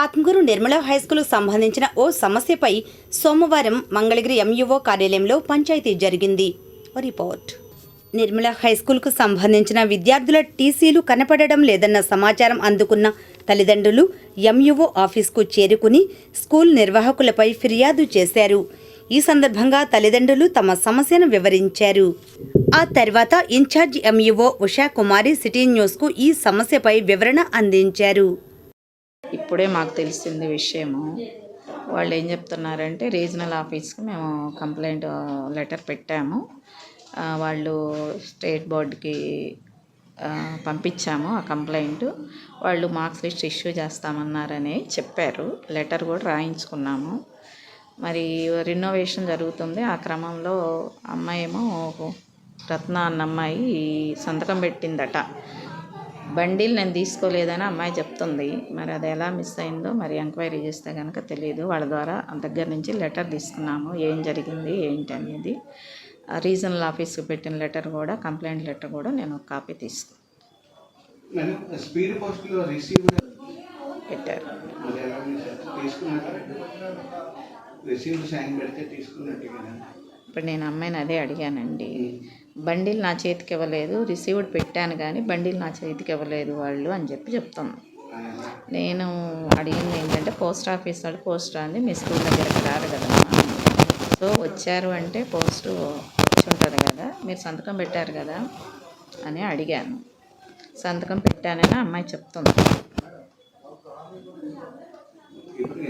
Atmakur Nirmala high school సంబంధించిన ఓ సమస్యపై సోమవారం మంగళగిరి ఎంయుఓ కార్యాలయంలో పంచాయతీ జరిగింది. రిపోర్ట్. నిర్మల హైస్కూల్కు సంబంధించిన విద్యార్థుల టీసీలు కనపడడం లేదన్న సమాచారం అందుకున్న తల్లిదండ్రులు ఎంయుఓ ఆఫీస్కు చేరుకుని స్కూల్ నిర్వాహకులపై ఫిర్యాదు చేశారు. ఈ సందర్భంగా తల్లిదండ్రులు తమ సమస్యను వివరించారు. ఆ తర్వాత incharge MEO Usha Kumari city న్యూస్కు ఈ సమస్యపై వివరణ అందించారు. ఇప్పుడే మాకు తెలిసింది విషయము. వాళ్ళు ఏం చెప్తున్నారంటే రీజనల్ ఆఫీస్కి మేము కంప్లైంట్ లెటర్ పెట్టాము. వాళ్ళు స్టేట్ బోర్డుకి పంపించాము ఆ కంప్లైంట్. వాళ్ళు మార్క్స్ లిస్ట్ ఇష్యూ చేస్తామన్నారని చెప్పారు. లెటర్ కూడా రాయించుకున్నాము. మరి రినోవేషన్ జరుగుతుంది. ఆ క్రమంలో అమ్మాయి ఏమో రత్న అన్న అమ్మాయి సంతకం పెట్టిందట. బండిల్ నేను తీసుకోలేదని అమ్మాయి చెప్తుంది. మరి అది ఎలా మిస్ అయిందో మరి ఎంక్వైరీ చేస్తే కనుక తెలియదు వాళ్ళ ద్వారా దగ్గర నుంచి లెటర్ తీసుకున్నాము. ఏం జరిగింది ఏంటి అనేది. రీజనల్ ఆఫీస్కి పెట్టిన లెటర్ కూడా కంప్లైంట్ లెటర్ కూడా నేను ఒక కాపీ తీసుకు మేడం స్పీడ్ పోస్ట్లో రిసీవ్ పెట్టారు. ఇప్పుడు నేను అమ్మాయిని అదే అడిగానండి. బండిల్ నా చేతికి ఇవ్వలేదు రిసీవ్డ్ పెట్టాను కానీ బండిల్ నా చేతికి ఇవ్వలేదు వాళ్ళు అని చెప్పి చెప్తుంది నేను అడిగింది ఏంటంటే పోస్ట్ ఆఫీస్ వాళ్ళు పోస్ట్ అంది మీ స్కూల్ దగ్గరకు రారు కదమ్మా సో వచ్చారు అంటే పోస్ట్ వచ్చి ఉంటుంది కదా మీరు సంతకం పెట్టారు కదా అని అడిగాను. సంతకం పెట్టానని అమ్మాయి చెప్తుంది. ఇప్పుడు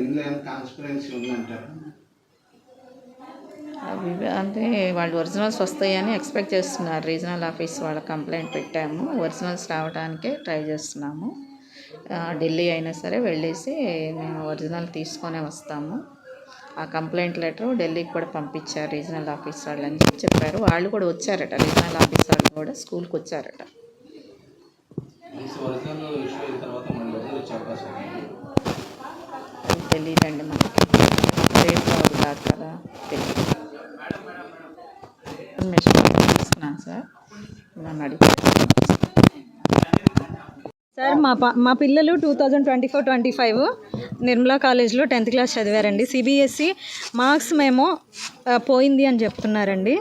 అవి అంటే వాళ్ళు ఒరిజినల్స్ వస్తాయని ఎక్స్పెక్ట్ చేస్తున్నారు. రీజనల్ ఆఫీస్ వాళ్ళ కంప్లైంట్ పెట్టాము. ఒరిజినల్స్ రావడానికే ట్రై చేస్తున్నాము. ఢిల్లీ అయినా సరే వెళ్ళేసి మేము ఒరిజినల్ తీసుకొనే వస్తాము. ఆ కంప్లైంట్ లెటర్ ఢిల్లీకి కూడా పంపించారు రీజనల్ ఆఫీస్ వాళ్ళు అని చెప్పి చెప్పారు. వాళ్ళు కూడా వచ్చారట. రీజనల్ ఆఫీస్ వాళ్ళు కూడా స్కూల్కి వచ్చారట. ఒరిజినల్ ఇష్యూ అయిన తర్వాత మళ్ళీ వదిలి వచ్చే అవకాశం ఉంది అది తెలియదండి మనకి రేపు అది కాదు కదా తెలియదు ఇన్ఫర్మేషన్ తీసుకున్నాను సార్ నన్ను అడిగారు సార్ మా పా మా పిల్లలు two thousand twenty four twenty five Nirmala కాలేజ్లో టెన్త్ క్లాస్ చదివారండి. సిబిఎస్సి మార్క్స్ మేము పోయింది అని చెప్తున్నారండి.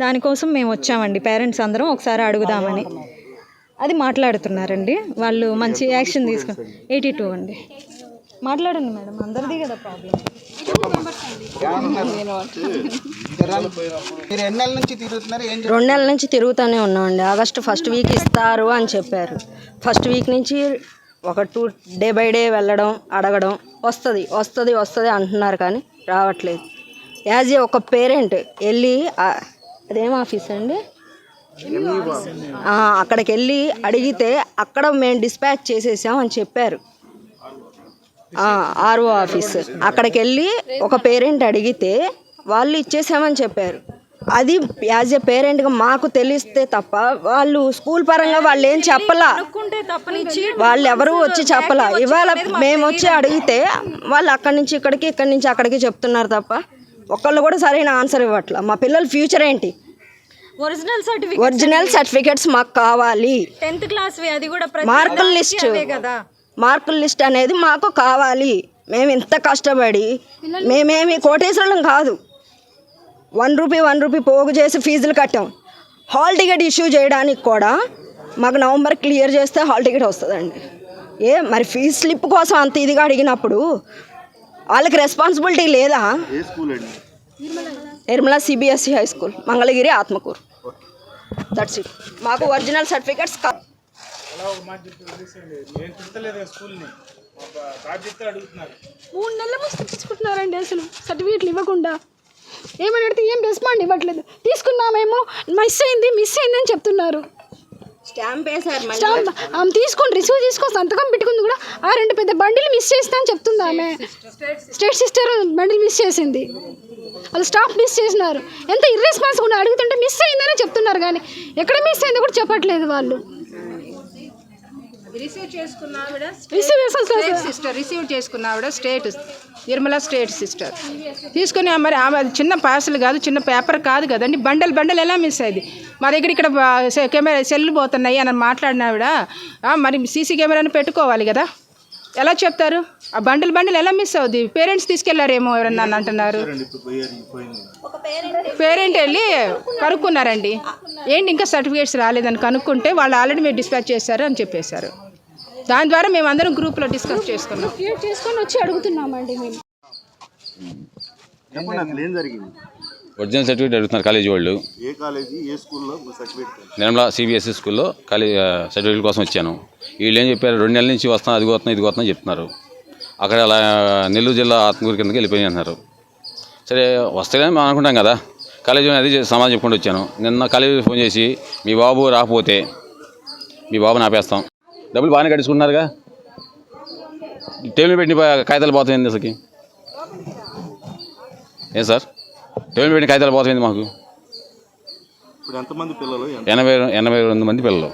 దానికోసం మేము వచ్చామండి. పేరెంట్స్ అందరం ఒకసారి అడుగుదామని. అది మాట్లాడుతున్నారండి. వాళ్ళు మంచి యాక్షన్ తీసుకుని ఎయిటీ టూ అండి. మాట్లాడండి మేడం. అందరిది కదా ప్రాబ్లం రెండు నెలల నుంచి తిరుగుతూనే ఉన్నామండి. ఆగస్టు ఫస్ట్ వీక్ ఇస్తారు అని చెప్పారు. ఫస్ట్ వీక్ నుంచి ఒక టూ డే బై డే వెళ్ళడం అడగడం వస్తుంది వస్తుంది వస్తుంది అంటున్నారు కానీ రావట్లేదు. యాజ్ ఏ ఒక పేరెంట్ వెళ్ళి అదేం ఆఫీస్ అండి? ఆ, అక్కడికి వెళ్ళి అడిగితే అక్కడ మేము డిస్పాచ్ చేసేసాం అని చెప్పారు. RO office. అక్కడికి వెళ్ళి ఒక పేరెంట్ అడిగితే వాళ్ళు ఇచ్చేసామని చెప్పారు. అది యాజ్ ఏ పేరెంట్గా మాకు తెలిస్తే తప్ప వాళ్ళు స్కూల్ పరంగా వాళ్ళు ఏం చెప్పలా? వాళ్ళు ఎవరు వచ్చి చెప్పలా? ఇవాళ మేము వచ్చి అడిగితే వాళ్ళు అక్కడి నుంచి ఇక్కడికి ఇక్కడి నుంచి అక్కడికి చెప్తున్నారు తప్ప ఒకళ్ళు కూడా సరైన ఆన్సర్ ఇవ్వట్లా. మా పిల్లల ఫ్యూచర్ ఏంటి? ఒరిజినల్ సర్టిఫికేట్ ఒరిజినల్ సర్టిఫికెట్స్ మాకు కావాలి. టెన్త్ క్లాస్ అది కూడా మార్కుల లిస్ట్. కదా. మార్కుల లిస్ట్ అనేది మాకు కావాలి. మేము ఇంత కష్టపడి మేమేమి కోటేశ్వరం కాదు. వన్ రూపీ వన్ రూపీ పోగు చేసి ఫీజులు కట్టాం. హాల్ టికెట్ ఇష్యూ చేయడానికి కూడా మాకు నవంబర్ క్లియర్ చేస్తే హాల్ టికెట్ వస్తుందండి. ఏ మరి ఫీజు స్లిప్ కోసం అంత ఇదిగా అడిగినప్పుడు వాళ్ళకి రెస్పాన్సిబిలిటీ లేదా? Nirmala CBSE high school Mangalagiri Atmakur. That's it మాకు ఒరిజినల్ సర్టిఫికెట్స్ కా మూడు నెలల నుంచి తీసుకుంటున్నారండి అసలు. సర్టిఫికేట్లు ఇవ్వకుండా. ఏమని అడిగితే ఏం రెస్పాండ్ ఇవ్వట్లేదు. తీసుకున్నామేమో మిస్ అయింది మిస్ అయింది అని చెప్తున్నారు. స్టాంప్ వేసారు స్టాంప్ ఆమె తీసుకొని రిసీవ్ తీసుకొని సంతకం పెట్టుకుంది కూడా ఆ రెండు పెద్ద బండిలు మిస్ చేస్తా అని చెప్తుంది ఆమె. స్టేట్ సిస్టర్ బండిల్ మిస్ చేసింది. అది స్టాఫ్ మిస్ చేసినారు. ఎంత ఇర్రెస్పాన్సిబుల్ అడుగుతుంటే మిస్ అయిందని చెప్తున్నారు కానీ ఎక్కడ మిస్ అయిందో కూడా చెప్పట్లేదు వాళ్ళు. రిసీవ్ చేసుకున్న ఆవిడ రిసీవ్ సిస్టర్ రిసీవ్ చేసుకున్న ఆవిడ స్టేట్ నిర్మల స్టేట్ సిస్టర్ తీసుకుని మరి ఆమె అది చిన్న పార్సల్ కాదు చిన్న పేపర్ కాదు కదండి. బండల్ బండల్ ఎలా మిస్ అయింది మా దగ్గర ఇక్కడ కెమెరా సెల్లు పోతున్నాయి అని మాట్లాడిన ఆవిడ "ఆ, మరి సీసీ కెమెరాని పెట్టుకోవాలి కదా? ఎలా చెప్తారు? ఆ బండిల్ బండిల్ ఎలా మిస్ అవుద్ది? పేరెంట్స్ తీసుకెళ్ళారేమో ఎవరన్నా అని అంటున్నారు. పేరెంట్ వెళ్ళి కనుక్కున్నారండి. ఏంటి ఇంకా సర్టిఫికేట్స్ రాలేదని కనుక్కుంటే వాళ్ళు ఆల్రెడీ మీరు డిస్పాచ్ చేశారు అని చెప్పేశారు. దాని ద్వారా మేము అందరం గ్రూప్లో డిస్కస్ చేసుకున్నాం. చేసుకొని వచ్చి అడుగుతున్నామండి మేము. ఒరిజినల్ సర్టిఫికేట్ అడుగుతున్నారు కాలేజీ వాళ్ళు. ఏ కాలేజీ ఏ స్కూల్లో సర్టిఫికేట్ నిర్మలా సిబిఎస్ఈ స్కూల్లో కాలేజ్ సర్టిఫికేట్ కోసం వచ్చాను. వీళ్ళు ఏం చెప్పారు? రెండు నెలల నుంచి వస్తాను అది పోతున్నా ఇది పోతున్నా చెప్తున్నారు. అక్కడ అలా నెల్లూరు జిల్లా ఆత్మకూరు కిందకి వెళ్ళిపోయి అంటున్నారు సరే వస్తే కానీ మనం అనుకుంటాం కదా. కాలేజీ అది సమాధానం చెప్పుకుంటూ వచ్చాను. నిన్న కాలేజీ ఫోన్ చేసి మీ బాబు రాకపోతే మీ బాబుని ఆపేస్తాం. డబ్బులు బాగానే కట్టించుకుంటున్నారుగా టేబుల్ పెట్టిన కాగితాలు పోతాయండి అసలుకి? ఏం సార్? టేబుల్ పెట్టిన కాగితాలు పోతాయండి మాకు. ఇప్పుడు ఎంతమంది పిల్లలు? ఎనభై ఎనభై రెండు మంది పిల్లలు.